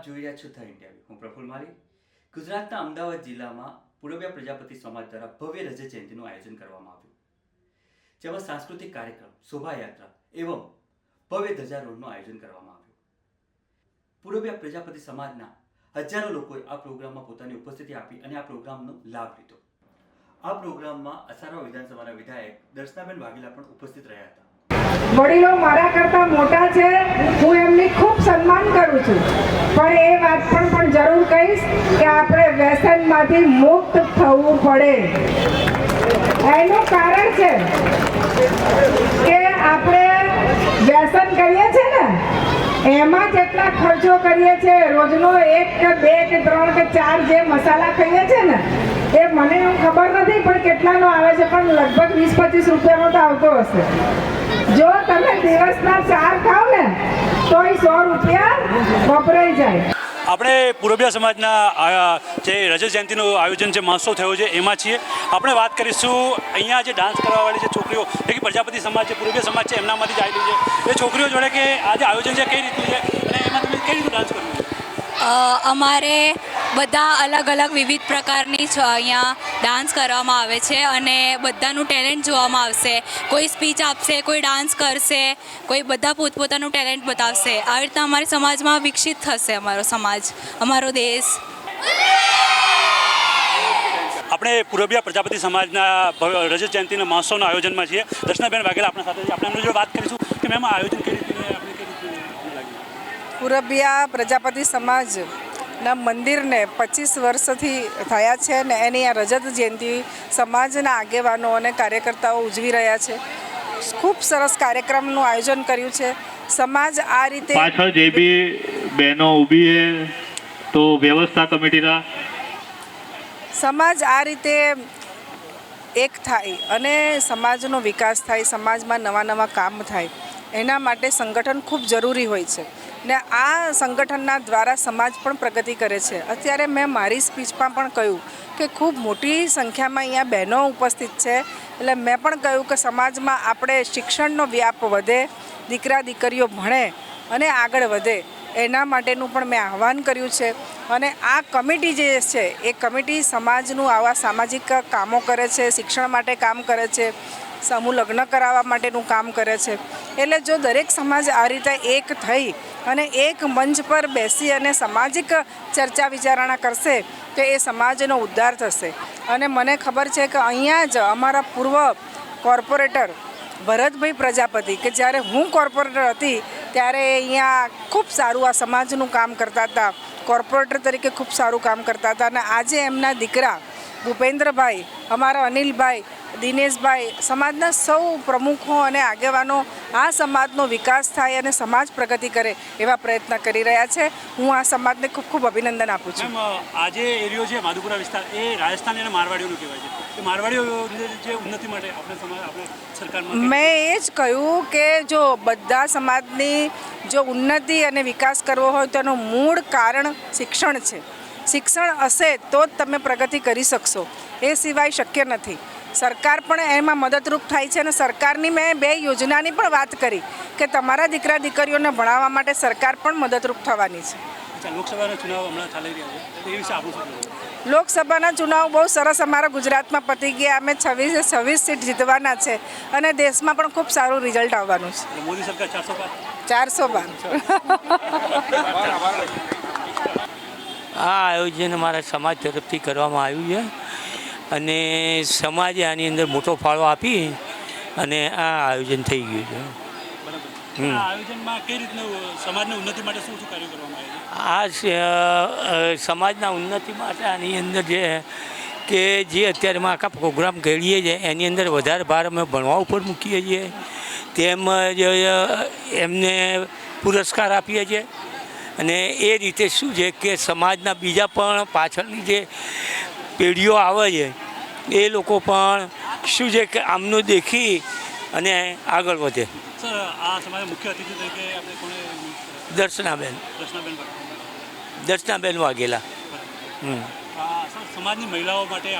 આપ જોઈ રહ્યા છો ધ ઇન્ડિયા હું પ્રફુલ માલી ગુજરાતના અમદાવાદ જિલ્લામાં પૂર્વ્યા પ્રજાપતિ સમાજ દ્વારા ભવ્ય રજત જયંતિનું આયોજન કરવામાં આવ્યું. જેમાં સાંસ્કૃતિક કાર્યક્રમ, શોભાયાત્રા એવં ભવ્ય ધ્વજારોહણનું આયોજન કરવામાં આવ્યું. પૂર્વ્યા પ્રજાપતિ સમાજના હજારો લોકોએ આ પ્રોગ્રામમાં પોતાની ઉપસ્થિતિ આપી અને આ પ્રોગ્રામનો લાભ લીધો. આ પ્રોગ્રામમાં અસારવા વિધાનસભાના વિધાયક દર્શનાબેન વાઘેલા પણ ઉપસ્થિત રહ્યા હતા. વડીલો મારા કરતા મોટા છે. હું એમની ખૂબ સન્માન કરું છું. વ્યસનમાંથી મુક્ત થવું પડે. એનું કારણ છે કે આપણે વ્યસન કરીએ છીએ ને, એમાં જેટલા ખર્ચો કરીએ છીએ રોજનો એક કે બે કે ત્રણ કે ચાર જે મસાલા ખાઈએ છીએ ને, એ મને ખબર નથી પણ કેટલાનો આવે છે, પણ લગભગ વીસ પચીસ રૂપિયાનો તો આવતો હશે. જો તમે દિવસના ચાર ખાવ ને તો એ સો રૂપિયા વપરાઈ જાય. આપણે પૂરબિયા સમાજના જે રજત જયંતિનું આયોજન જે મહોત્સવ થયો છે, એમાં છીએ. આપણે વાત કરીશું, અહીંયા જે ડાન્સ કરવાવાળી જે છોકરીઓ જે કે પ્રજાપતિ સમાજ છે પૂરબિયા સમાજ છે, એમનામાંથી જ આવેલી છે. એ છોકરીઓ જોડે કે આ જે આયોજન છે, કઈ રીતનું છે? અને એમાં તમે કઈ રીતનું ડાન્સ કર્યું અમારે બધા અલગ અલગ વિવિધ પ્રકારની છ અહીંયા ડાન્સ કરવામાં આવે છે અને બધાનું ટેલેન્ટ જોવામાં આવશે. કોઈ સ્પીચ આપશે કોઈ ડાન્સ કરશે કોઈ બધા પોતપોતાનું ટેલેન્ટ બતાવશે. આવી રીતના અમારી સમાજમાં વિકસિત થશે અમારો સમાજ અમારો દેશ. આપણે પૂરબિયા પ્રજાપતિ સમાજના રજત જયંતિના મહોત્સવના આયોજનમાં છીએ. દર્શનાબેન વાઘેલા આપણા સાથે આપણે એમની જોડે વાત કરીશું કે મેમ આયોજન કેવી રીતે પૂરબિયા પ્રજાપતિ પ્રજાપતિ સમાજના મંદિરને પચીસ વર્ષથી થયા છે ને એની આ રજત જયંતિ સમાજના આગેવાનો અને કાર્યકર્તાઓ ઉજવી રહ્યા છે. ખૂબ સરસ કાર્યક્રમનું આયોજન કર્યું છે. સમાજ આ રીતે પાછળ જે બી બહેનો ઊભી છે તો વ્યવસ્થા કમિટીના. સમાજ આ રીતે એક થાય અને સમાજનો વિકાસ થાય સમાજમાં નવા નવા કામ થાય એના માટે સંગઠન ખૂબ જરૂરી હોય છે. ને આ સંગઠનના દ્વારા સમાજ પણ પ્રગતિ કરે છે. અત્યારે મેં મારી સ્પીચમાં પણ કહ્યું કે ખૂબ મોટી સંખ્યામાં અહીંયા બહેનો ઉપસ્થિત છે. એટલે મેં પણ કહ્યું કે સમાજમાં આપણે શિક્ષણનો વ્યાપ વધે, દીકરા દીકરીઓ ભણે અને આગળ વધે, એના માટેનું પણ મેં આહવાન કર્યું છે. અને આ કમિટી જે છે, એ કમિટી સમાજનું આવા સામાજિક કામો કરે છે, શિક્ષણ માટે કામ કરે છે. સમૂહ લગ્ન કરાવવા માટેનું કામ કરે છે. એટલે જો દરેક સમાજ આ રીતે એક થઈ અને એક મંચ પર બેસી અને સામાજિક ચર્ચા વિચારણા કરશે, તો એ સમાજનો ઉદ્ધાર થશે. અને મને ખબર છે કે અહીંયા જ અમારા પૂર્વ કોર્પોરેટર ભરતભાઈ પ્રજાપતિ, કે જ્યારે હું કોર્પોરેટર હતી, ત્યારે અહીંયા ખૂબ સારું આ સમાજનું કામ કરતા હતા. કોર્પોરેટર તરીકે ખૂબ સારું કામ કરતા હતા. અને આજે એમના દીકરા ભૂપેન્દ્રભાઈ, અમારા અનિલભાઈ દિનેશભાઈ સમાજના સૌ પ્રમુખો અને આગેવાનો આ સમાજનો વિકાસ થાય અને સમાજ પ્રગતિ કરે એવા પ્રયત્ન કરી રહ્યા છે. હું આ સમાજને ખૂબ ખૂબ અભિનંદન આપું છું. આજે એરિયો છે માધુપુરા વિસ્તાર એ રાજસ્થાન અને મારવાડીઓનું કહેવાય છે. મારવાડીઓ જે ઉન્નતિ માટે આપણે સમાજ આપણે સરકારમાં મેં એ જ કહ્યું કે જો બધા સમાજની જો ઉન્નતિ અને વિકાસ કરવો હોય તો એનું મૂળ કારણ શિક્ષણ છે. શિક્ષણ હશે તો જ તમે પ્રગતિ કરી શકશો. એ સિવાય શક્ય નથી. સરકાર પણ એમાં મદદરૂપ થાય છે અને સરકારની મેં બે યોજનાની પણ વાત કરી કે તમારા દીકરા દીકરીઓને ભણાવવા માટે સરકાર પણ મદદરૂપ થવાની છે. લોકસભાના ચુનાવ હમણાં ચાલી રહ્યા છે. એ વિશે આપણું લોકસભાના ચુનાવ બહુ સરસ અમારા ગુજરાતમાં પતી ગયા. અમે છવ્વીસે છવ્વીસ સીટ જીતવાના છે અને દેશમાં પણ ખૂબ સારું રિઝલ્ટ આવવાનું છે. મોદી સરકાર ચારસો બાર આ આયોજન અમારા સમાજ તરફથી કરવામાં આવ્યું છે. અને સમાજે આની અંદર મોટો ફાળો આપી અને આ આયોજન થઈ ગયું છે. આ સમાજના ઉન્નતિ માટે આની અંદર જે કે જે અત્યારે આખા પ્રોગ્રામ કરીએ છીએ એની અંદર વધારે ભાર અમે ભણવા ઉપર મૂકીએ છીએ. તેમજ એમને પુરસ્કાર આપીએ છીએ. અને એ રીતે શું છે કે સમાજના બીજા પણ પાછળની જે પેઢીઓ આવે છે. એ લોકો પણ શું છે કે આમનું દેખી અને આગળ વધે. દર્શનાબેન. દર્શનાબેન વાઘેલા. સમાજની મહિલાઓ માટે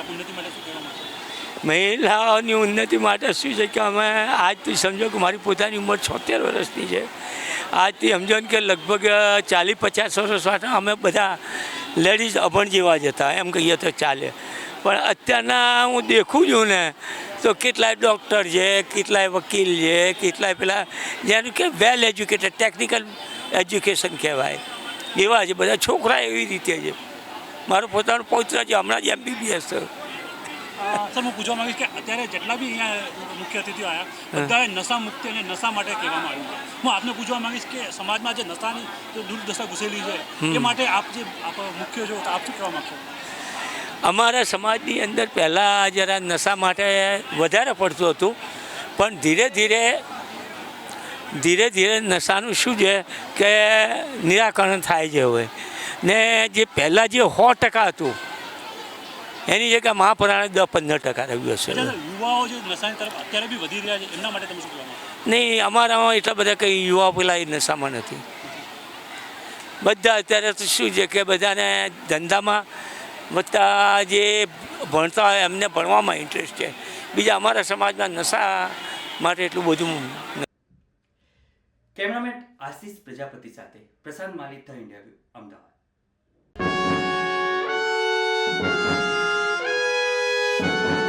મહિલાઓની ઉન્નતિ માટે શું છે કે અમે આજથી સમજો કે મારી પોતાની ઉંમર છોતેર વર્ષની છે. આજથી સમજો ને કે લગભગ ચાલીસ પચાસ વર્ષ અમે બધા લેડીઝ અભણ જેવા જ હતા, એમ કહીએ તો ચાલે. પણ અત્યારના હું દેખું છું ને, તો કેટલાય ડૉક્ટર છે, કેટલાય વકીલ છે, કેટલાય પેલા જેનું કે વેલ એજ્યુકેટેડ ટેકનિકલ એજ્યુકેશન કહેવાય. એવા છે બધા છોકરા એવી રીતે છે. મારો પોતાનો પૌત્ર છે, હમણાં જ એમબીબીએસ થયો. સર હું પૂછવા માંગીશ કે અત્યારે જેટલા બી અહીંયા મુખ્ય અતિથિઓ આવ્યા બધાએ નશા મુક્તિ અને નશા માટે કહેવામાં આવ્યું છે. હું આપને પૂછવા માંગીશ કે સમાજમાં જે નશાની જે દુર્દશા ઘૂસેલી છે એ માટે આપ જે આપ મુખ્ય છો તો આપ શું કહેવા માગશો? અમારા સમાજની અંદર પહેલાં જરા નશા માટે વધારે પડતું હતું પણ ધીરે ધીરે ધીરે ધીરે નશાનું શું છે કે નિરાકરણ થાય છે હવે. ને જે પહેલાં જે સો ટકા હતું એની જગ્યાએ મહાપુરાણ દસ પંદર ટકા રહ્યું હશે યુવાઓ છે નહીં અમારામાં એટલા બધા કંઈ યુવા પેલા એ નશામાં નથી. બધા અત્યારે તો શું છે કે બધાને ધંધામાં બધા જે ભણતા હોય એમને ભણવામાં ઇન્ટરેસ્ટ છે. બીજા અમારા સમાજમાં નશા માટે એટલું બધું કેમેરામેન આશીષ પ્રજાપતિ સાથે Prashant Malik the India Ahmedabad. Thank you.